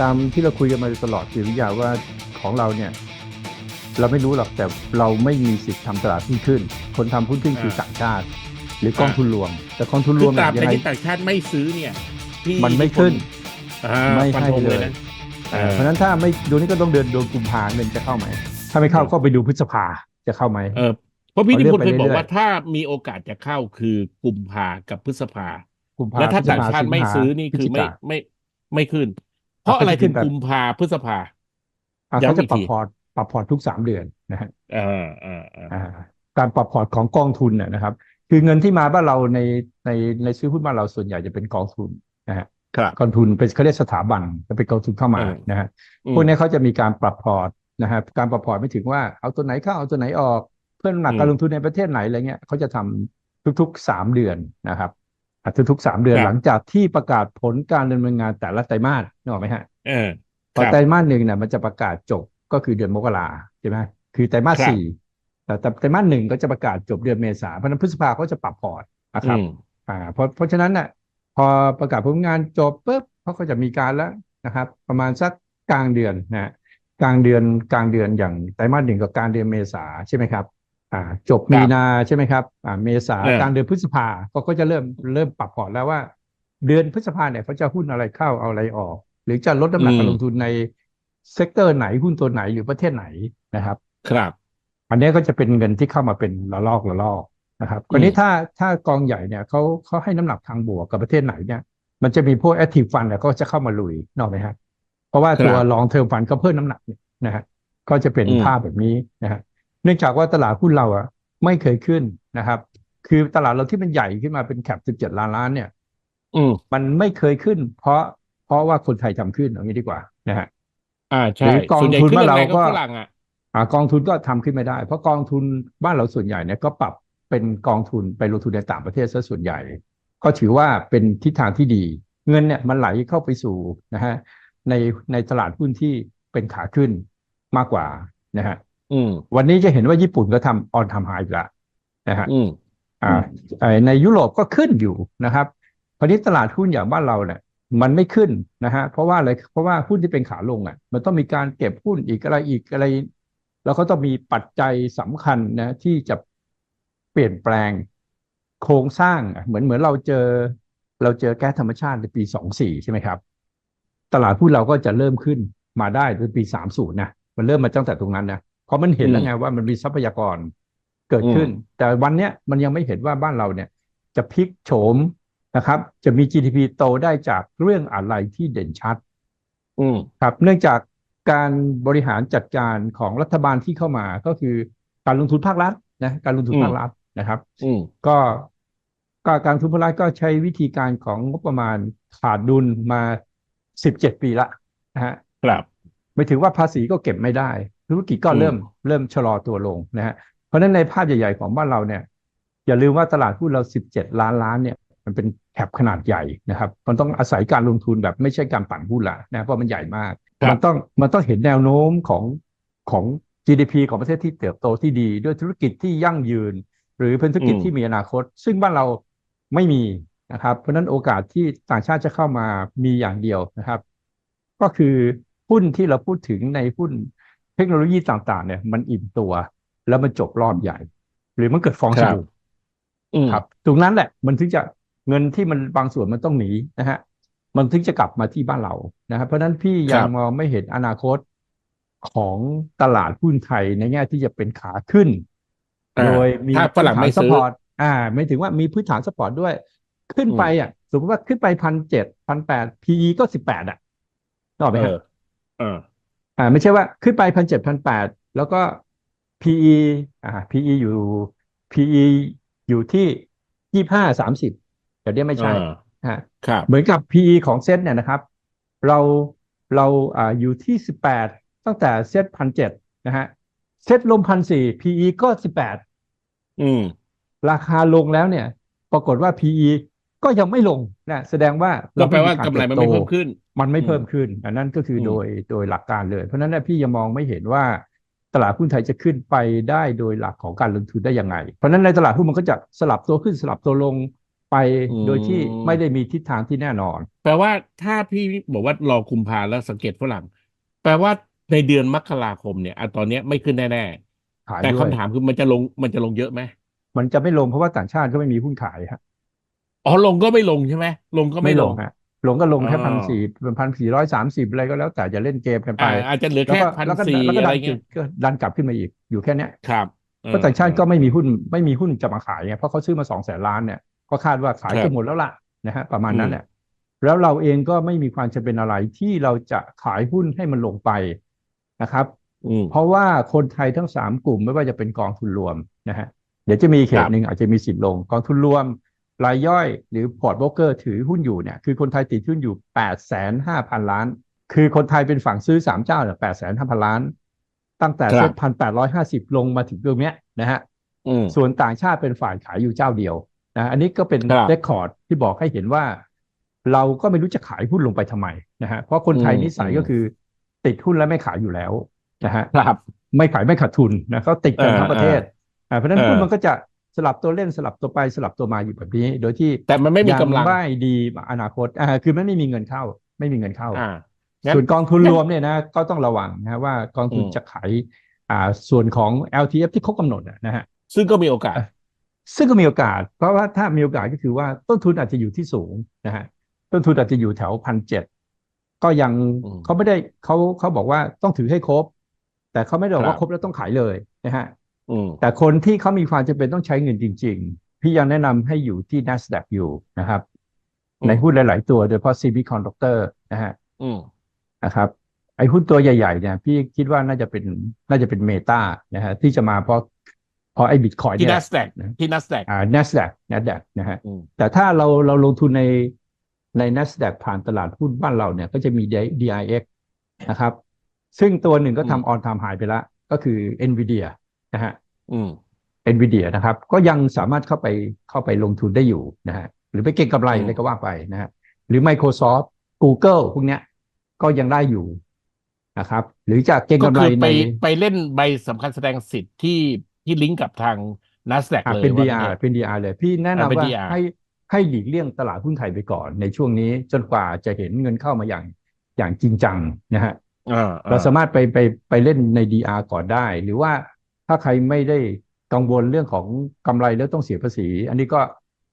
ตามที่เราคุยกันมาตลอดคือวิทยาว่าของเราเนี่ย เราไม่รู้หรอกแต่เราไม่มีสิทธิ์ทำตลาดหุ้นขึ้น คนทำหุ้นขึ้นคืออ่าต่างชาติ หรือกองทุนรวม แต่กองทุนรคืวอมตราบยัใดงไง ที่ต่างชาติไม่ซื้อเนี่ยพี่มันไม่ขึ้น อ่าไม่ฟันให้ธงเลเลยยนะเออเพราะฉะนั้นถ้าไม่ดูนี่ก็ต้องเดินโดนกุมภาเงินจะเข้าไหม ถ้าไม่เข้าก็ไปดูพฤษภาจะเข้าไหม เออเพราะพี่เอานิเรื่พองนธ์เคยไปบอกเรื่อยๆว่าถ้ามีโอกาสจะเข้าคือกุมภากับพฤษภา กุมภาแล้วถ้าพฤษต่างภชาติไม่สิงหซื้อนี่พฤศคือจิไม่กาไม่ไม่ขึ้น เพราะอะอะไรก็จะขึ้ถึนงแบบกุมภาพฤษภาอะย้ำเขาจะอีกปรับทีพอร์ตปรับพอร์ตทุกสามเดือนนะฮะอ่าอ่าอ่าอ่าการปรับพอร์ตของกองทุนน่ะนะครับ คือเงินที่มาบ้านเราในในในซื้อหุ้นบ้านเราส่วนใหญ่จะเป็นกองทุนนะฮะครับกองทุนเป็นเขาเรียกสถาบันจะเป็นกองทุนเข้ามาเออนะฮะอืมพวกนี้เขาจะมีการปรับพอร์ตนะฮะการปรับพอร์ตไม่ถึงว่าเอาตัวไหนเข้าเอาตัวไหนออก เพื่อน้ำหนักอืมการลงทุนในประเทศไหนอะไรเงี้ยเขาจะทำทุกๆสามเดือนนะครับ อะทุกๆสามเดือนครับหลังจากที่ประกาศผลการดำเนินงานแต่ละไตรมาสนึกออกไหมฮะเออพอครับไตรมาสหนึ่งเนี่ยมันจะประกาศจบก็คือเดือนมกราใช่ไหมคือไตรมาสครับสี่แต่แต่ไตรมาสหนึ่งก็จะประกาศจบเดือนเมษาเพราะฉะนั้นพฤษภาเขาจะปรับพอร์ตนะครับอืมอ่าเพราะเพราะฉะนั้นน่ะพอประกาศผลงานจบปุ๊บเขาก็จะมีการแล้วนะครับ ประมาณสักกลางเดือนนะฮะกลางเดือนกลางเดือนอย่างไตรมาสหนึ่งกับกลางเดือนเมษาใช่ไหมครับอ่า จบมีนาใช่ไหมครับอ่าเมษาเออกลางเดือนพฤษภาก็ก็จะเริ่มเริ่มปรับพอร์ตแล้วว่า เดือนพฤษภาเนี่ยเขาจะหุ้นอะไรเข้าเอาอะไรออก หรือจะลดน้ำหนักการลงทุนในเซกเตอร์ไหนหุ้นตัวไหนหรือประเทศไหนนะครับ ครับ อันนี้ก็จะเป็นเงินที่เข้ามาเป็นระลอกระลอกนะครับคราวนี้อืมถ้าถ้ากองใหญ่เนี่ยเขาเขาให้น้ำหนักทางบวกกับประเทศไหนเนี่ย มันจะมีพวก active fund เนี่ยก็จะเข้ามาลุยนกออกไหมฮะเพราะว่าตัว long term fund ก็เพิ่มน้ำหนักเนี่ยนะฮะก็จะเป็นอืมภาพแบบนี้นะฮะ เนื่องจากว่าตลาดหุ้นเราอะไม่เคยขึ้นนะครับ คือตลาดเราที่มันใหญ่ขึ้นมาเป็นแคป17ล้านล้านเนี่ย อืมมันไม่เคยขึ้น เพราะเพราะว่าคนไทยทำขึ้นอย่างนี้ดีกว่านะฮะอ่าหใช่รือกองส่วนใหญ่ทุนขึ้นบ้านเราแรงๆก็ก็ฝรั่งอะอ่ากองทุนก็ทำขึ้นไม่ได้ เพราะกองทุนบ้านเราส่วนใหญ่เนี่ยก็ปรับเป็นกองทุนไปลงทุนในต่างประเทศซะส่วนใหญ่ ก็ถือว่าเป็นทิศทางที่ดี เงินเนี่ยมันไหลเข้าไปสู่นะฮะในในตลาดหุ้นที่เป็นขาขึ้นมากกว่านะฮะอืม วันนี้จะเห็นว่าญี่ปุ่นก็ทำออนทำไฮอีกแล้วนะฮะอืมอ่าไอ้ในยุโรปก็ขึ้นอยู่นะครับคราวนี้ตลาดหุ้นอย่างบ้านเราเนี่ยมันไม่ขึ้นนะฮะเพราะว่าอะไรเพราะว่าหุ้นที่เป็นขาลงอะ มันต้องมีการเก็บหุ้นอีกอะไรอีกอะไร แล้วก็ต้องมีปัจจัยสำคัญนะที่จะเปลี่ยนแปลงโครงสร้างอะเหมือนเหมือนเราเจอ เราเจอแก๊สธรรมชาติในปีสองสี่ใช่ไหมครับ ตลาดหุ้นเราก็จะเริ่มขึ้นมาได้ในปีสามศูนย์นะมันเริ่มมาตั้งแต่ตรงนั้นนะ เพราะมันเห็นแล้วไงว่ามันมีทรัพยากรเกิดขึ้น แต่วันเนี้ยมันยังไม่เห็นว่าบ้านเราเนี่ย จะพลิกโฉมนะครับ จะมี GDP โตได้จากเรื่องอะไรที่เด่นชัดอืมครับ เนื่องจากการบริหารจัดการของรัฐบาลที่เข้ามาก็คือการลงทุนภาครัฐนะการลงทุนอืมภาครัฐนะครับอืมก็ก็การลงทุนภาครัฐก็ใช้วิธีการของงบประมาณขาดดุลมา17ปีละนะฮะครับไม่ถึงว่าภาษีก็เก็บไม่ได้ ธุรกิจก็อืมเริ่มเริ่มชะลอตัวลงนะฮะเพราะฉะนั้นในภาพใหญ่ๆของบ้านเราเนี่ย อย่าลืมว่าตลาดหุ้นเรา 17 ล้านล้านเนี่ย มันเป็นแคปขนาดใหญ่นะครับ มันต้องอาศัยการลงทุนแบบไม่ใช่การปั่นหุ้นละนะเพราะมันใหญ่มากครับมันต้องมันต้องเห็นแนวโน้มของของ GDP ของประเทศที่เติบโตที่ดี ด้วยธุรกิจที่ยั่งยืน หรือเป็นธุรกิจที่มีอนาคต ซึ่งบ้านเราไม่มีนะครับ เพราะฉะนั้นโอกาสที่ต่างชาติจะเข้ามามีอย่างเดียวนะครับ ก็คือหุ้นที่เราพูดถึงในหุ้น เทคโนโลยีต่างๆ เนี่ย มันอิ่มตัว แล้วมันจบรอบใหญ่ หรือมันเกิดฟองคสรับบู่อืมครับตรงนั้นแหละ มันถึงจะเงินที่มันบางส่วนมันต้องหนีนะฮะมันถึงจะกลับมาที่บ้านเรานะครับเพราะฉะนั้นพี่ยังครับมองไม่เห็นอนาคตของตลาดหุ้นไทยในแง่ที่จะเป็นขาขึ้นอ่าโดยมีถ้าฝรั่งไม่สซื้อปอร์ตอ่า ไม่ถึงว่ามีพื้นฐานสปอร์ตด้วย ขึ้นไปอะ สมมติว่าขึ้นไปพันเจ็ดพันแปด PE ก็สิบแปดอะนึกออกไหมเอฮะ อเอออ่าไม่ใช่ว่าขึ้นไปพันเจ็ดพันแปดแล้วก็ PE อ่า PE อยู่ PE อยู่ที่ยี่ห้าสามสิบเดี๋ยวนี้ไม่ใช่อ่าฮะครับเหมือนกับ PE ของเซ็ตเนี่ยนะครับ เราเราอ่าอยู่ที่สิบแปดตั้งแต่เซ็ตพันเจ็ดนะฮะเซ็ตลงพันสี่ PE ก็สิบแปดอืมราคาลงแล้วเนี่ย ปรากฏว่า PE ก็ยังไม่ลงนะแสดงว่าก็แปลว่าเรกำไรมันติไม่บโตเพิ่มขึ้น มันไม่อืมเพิ่มขึ้นอันนั้นก็คืออมโดยโดยหลักการเลย เพราะฉะนั้นเนยพี่ยังมองไม่เห็นว่าตลาดหุ้นไทยจะขึ้นไปได้โดยหลักของการลงทุนได้ยังไง เพราะฉะนั้นในตลาดหุ้นมันก็จะสลับตัวขึ้นสลับตัวลงไปไปอืโดยที่มไม่ได้มีทิศทางที่แน่นอน แปลว่าถ้าพี่บอกว่ารอกุมภาแล้วสังเกตฝรั่ง แปลว่าในเดือนมกราคมเนี่ยอะตอนเนี้ยไม่ขึ้นแน่ขายๆแต่ด้วยคำถามคือมันจะลงมันจะลงเยอะไหมมันจะไม่ลงเพราะว่าต่างชาติก็ไม่มีหุ้นขายฮะ อ๋อลงก็ไม่ลงใช่ไหมลงก็ไม่ลงฮะลงก็ลงแค่อ๋อพันสี่พันสี่ร้อยสามสิบอะไรก็แล้วแต่จะเล่นเกมกันไปอ่าอาจจะเหลือแล้วแค่ก็พันแล้วก็สี่แล้วก็อะไรดันจุเงี้ดยก็ดันกลับขึ้นมาอีกอยู่แค่เนี้ยครับเอเพราะอต่างชาติเออก็ไม่มีหุ้นไม่มีหุ้นจะมาขายไงเพราะเขาซื้อมาสองแสนล้านเนี่ยก็คาดว่าขายครัจะบหมดแล้วล่ะนะฮะประมาณอืมนั้นแหละแล้วเราเองก็ไม่มีความจำเป็นอะไรที่เราจะขายหุ้นให้มันลงไปนะครับอืมเพราะว่าคนไทยทั้งสามกลุ่มไม่ว่าจะเป็นกองทุนรวมนะฮะเดี๋ยวจะมีเขครัตบหนึ่งอาจจะมีสิทธิ์ลงกองทุนรวม รายย่อยหรือพอร์ตโบรกเกอร์ถือหุ้นอยู่เนี่ยคือคนไทยติดหุ้นอยู่แปดแสนห้าพันล้าน คือคนไทยเป็นฝั่งซื้อสามเจ้าเนี่ยแปดแสนห้าพันล้าน ตั้งแต่ครับเซ็ตพันแปดร้อยห้าสิบลงมาถึงตรงเนี้ยนะฮะอืมส่วนต่างชาติเป็นฝ่ายขายอยู่เจ้าเดียวนะอันนี้ก็เป็นครับเรคคอร์ดที่บอกให้เห็นว่า เราก็ไม่รู้จะขายหุ้นลงไปทำไมนะฮะเพราะคนไทยอืมนิสัยอืมก็คือ ติดหุ้นแล้วไม่ขายอยู่แล้วนะฮะครับไม่ขายไม่ขาดทุนนะเขาติดกันเออทั้งประเทศอ่าเพราะฉะนั้นเออหุ้นมันก็จะ สลับตัวเล่นสลับตัวไปสลับตัวมาอยู่แบบนี้ โดยที่แต่มันไม่มียังกำลังไม่ดีอนาคตอ่าคือมันไม่มีเงินเข้า ไม่มีเงินเข้าอ่างั้นส่วนกองทุนงั้นรวมเนี่ยนะก็ต้องระวังนะว่ากองทุนอืมจะขายอ่าส่วนของ LTF ที่เขากำหนดอะนะฮะซึ่งก็มีโอกาส ซึ่งก็มีโอกาส เพราะว่าถ้ามีโอกาสก็คือว่าต้นทุนอาจจะอยู่ที่สูงนะฮะต้นทุนอาจจะอยู่แถวพันเจ็ดก็ยังอืมเขาไม่ได้เขาเขาบอกว่าต้องถือให้ครบ แต่เขาไม่ได้บอกครัว่าบครบแล้วต้องขายเลยนะฮะอืม แต่คนที่เขามีความจำเป็นต้องใช้เงินจริง ๆ พี่ยังแนะนำให้อยู่ที่ NASDAQ อยู่นะครับอืมในหุ้นหลาย ๆ ตัวโดยเฉพาะ CB Conductor นะฮะอืมนะครับ ไอ้หุ้นตัวใหญ่ ๆ เนี่ย พี่คิดว่าน่าจะเป็นน่าจะเป็นเมตานะฮะที่จะมาเพราะเพราะไอ้บิตคอยที่เนี่ย NASDAQ นะที่ NASDAQ อ่า NASDAQ NASDAQ นะฮะอืมแต่ถ้าเราเราลงทุนในใน NASDAQ ผ่านตลาดหุ้นบ้านเราเนี่ย ก็จะมี DIX นะครับ ซึ่งตัวหนึ่งก็อืมทำ on time high ไปแล้วก็คือ NVIDIA นะฮะอืม NVIDIA นะครับ ก็ยังสามารถเข้าไปเข้าไปลงทุนได้อยู่นะฮะหรือไปเก็งกำไรอืมอะไรก็ว่าไปนะฮะหรือ Microsoft Google พวกเนี้ย ก็ยังได้อยู่นะครับ หรือจะเก็งก็กำไรคือในไปไปเล่นใบสำคัญแสดงสิทธิ์ที่ที่ลิงก์กับทาง NASDAQ อะเลยเป็นว่า DR งั้นเถอะเป็น DR เลย พี่แนะอะนำเป็นว่า DR ให้ให้หลีกเลี่ยงตลาดหุ้นไทยไปก่อนในช่วงนี้จนกว่าจะเห็นเงินเข้ามาอย่างอย่างจริงจังนะฮะอ่าเราสามารถไปไปไปเล่นใน DR ก่อนได้ หรือว่า ถ้าใครไม่ได้กังวลเรื่องของกำไรแล้วต้องเสียภาษี อันนี้ก็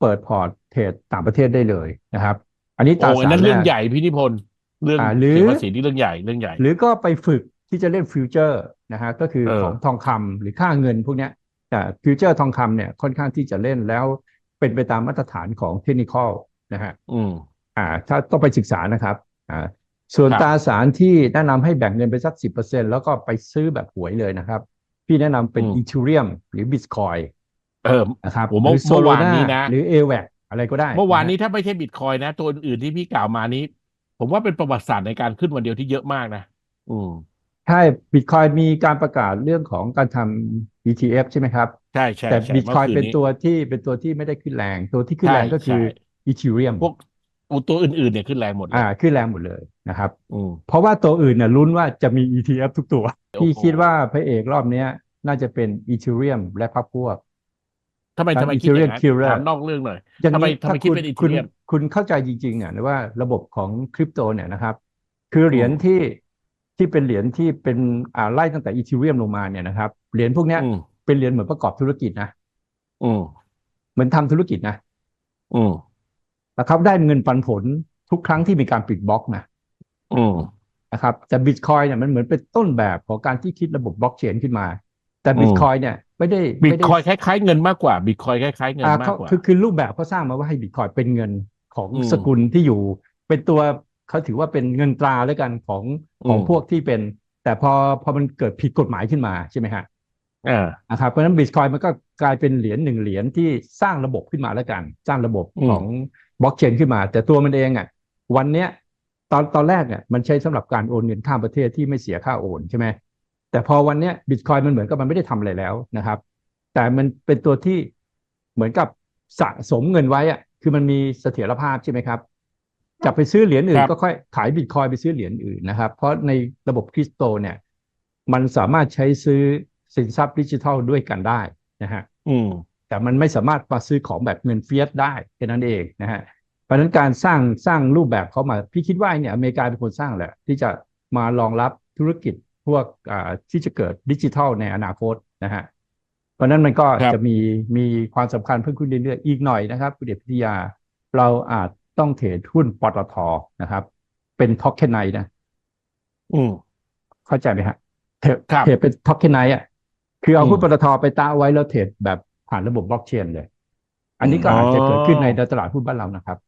เปิดพอร์ตเทรดต่างประเทศได้เลยนะครับ อันนี้ตราโอ้อันสารนั้นแรเรื่องกใหญ่พี่นิพนธ์เรื่องอ่าหรือเสียภาษีที่เรื่องใหญ่เรื่องใหญ่ หรือก็ไปฝึกที่จะเล่นฟิวเจอร์นะฮะก็คือเออของทองคำหรือค่าเงินพวกเนี้ยแต่ฟิวเจอร์ทองคำเนี่ยค่อนข้างที่จะเล่นแล้วเป็นไปตามมาตรฐานของเทคนิคอลนะฮะอืมอ่า ถ้าต้องไปศึกษานะครับอ่าส่วนครับตราสารที่แนะนำให้แบ่งเงินไปสักสิบเปอร์เซ็นแล้วก็ไปซื้อแบบหวยเลยนะครับ พี่แนะนำเป็นอืม อีทูเรียมหรือบิตคอยเออ นะครับโอ้หเมื่อรือโซเมื่อโลวานนานี้นะ หรือเอแวอะไรก็ได้เมื่อวานนะนี้ฮะ ถ้าไม่ใช่บิตคอยนะ ตัวอื่นๆที่พี่กล่าวมานี้ ผมว่าเป็นประวัติศาสตร์ในการขึ้นวันเดียวที่เยอะมากนะอืม ใช่บิตคอยมีการประกาศเรื่องของการทำ ETF ใช่ไหมครับ ใช่ใช่แต่ใช่บิตคอยมื่เป็นคืตัวที่เป็นตัวที่ไม่ได้ขึ้นแรง ตัวที่ขึ้นใช่แรงก็คือใช่อีทูเรียมพวก ตัวอื่นๆเนี่ยขึ้นแรงหมดเลยอ่าขึ้นแรงหมดเลยนะครับอืมเพราะว่าตัวอื่นเนี่ยลุ้นว่าจะมี ETF ทุกตัวโอ้โหพี่คิดว่าพระเอกรอบเนี้ย น่าจะเป็นอีทูเรียมและพักพวกทำไมครับทำไมคิดอย่างนั้น Ethereum Killer ถามนอกเรื่องหน่อยอย่างทำไมนี้ทำไมถ้าคิดคุณเป็นอีคุณเทียมคุณเข้าใจจริงๆอะว่าระบบของคริปโตเนี่ยนะครับ คือเหรียญอืมที่ที่เป็นเหรียญที่เป็นอ่าไล่ตั้งแต่อีทีเรียมลงมาเนี่ยนะครับเหรียญพวกเนี้ยอืมเป็นเหรียญเหมือนประกอบธุรกิจนะอืมเหมือนทำธุรกิจนะอืม แล้วเขาได้เงินปันผลทุกครั้งที่มีการปิดบล็อกนะอืมนะครับ แต่บิตคอยเนี่ยมันเหมือนเป็นต้นแบบของการที่คิดระบบบล็อกเชนขึ้นมา แต่อืมบิตคอยเนี่ยไม่ได้บิตไม่ได้คอยคล้ายๆเงินมากกว่าบิตคอยคล้ายๆเงินอ่ามากเขากว่าคือคือรูปแบบเขาสร้างมาว่าให้บิตคอยเป็นเงินของอืมสกุลที่อยู่ เป็นตัวเขาถือว่าเป็นเงินตราแล้วกันของของอืมพวกที่เป็น แต่พอพอมันเกิดผิดกฎหมายขึ้นมาใช่ไหมฮะอ่านะครับเพราะฉะนั้นบิตคอยมันก็กลายเป็นเหรียญหนึ่งเหรียญที่สร้างระบบขึ้นมาแล้วกัน สร้างระบบอืมของ บล็อกเชนขึ้นมา แต่ตัวมันเองอะวันเนี้ยตอนตอนแรกเนี่ยมันใช้สำหรับการโอนเงินข้ามประเทศที่ไม่เสียค่าโอนใช่ไหมแต่พอวันเนี้ยบิตคอยมันเหมือนกับมันไม่ได้ทำอะไรแล้วนะครับ แต่มันเป็นตัวที่เหมือนกับสะสมเงินไว้อะคือมันมีเสถียรภาพใช่ไหมครับจะไปซื้อเหรียญอื่คนรับก็ค่อยขายบิตคอยไปซื้อเหรียญอื่นนะครับ เพราะในระบบคริปโตเนี่ย มันสามารถใช้ซื้อสินทรัพย์ดิจิทัลด้วยกันได้นะฮะอืม แต่มันไม่สามารถมาซื้อของแบบเงินเฟียสได้แค่นั้นเองนะฮะเพราะฉะนั้นการสร้างสร้างรูปแบบเขามาพี่คิดว่าเนี่ยอเมริกาเป็นคนสร้างแหละที่จะมารองรับธุรกิจพวกอ่าที่จะเกิดดิจิทัลในอนาคตนะฮะเพราะฉะนั้นมันก็ครับจะมีมีความสำคัญเพิ่มขึ้นเรื่อยๆอีกหน่อยนะครับคุณเดชพิทยาเราอาจต้องเทรดหุ้นปตทนะครับ เป็นท็อกเคนไนนะ อืมเข้าใจไหมฮะเทรดครับเทรดเป็นท็อกเคนไนอะคือเอาอืมหุ้นปตทไปตั้งไว้แล้วเทรดแบบ ผ่านระบบบล็อกเชนเลย อันนี้ก็อ๋อออาจจะเกิดขึ้นในตลาดหุ้นบ้านเรานะครับ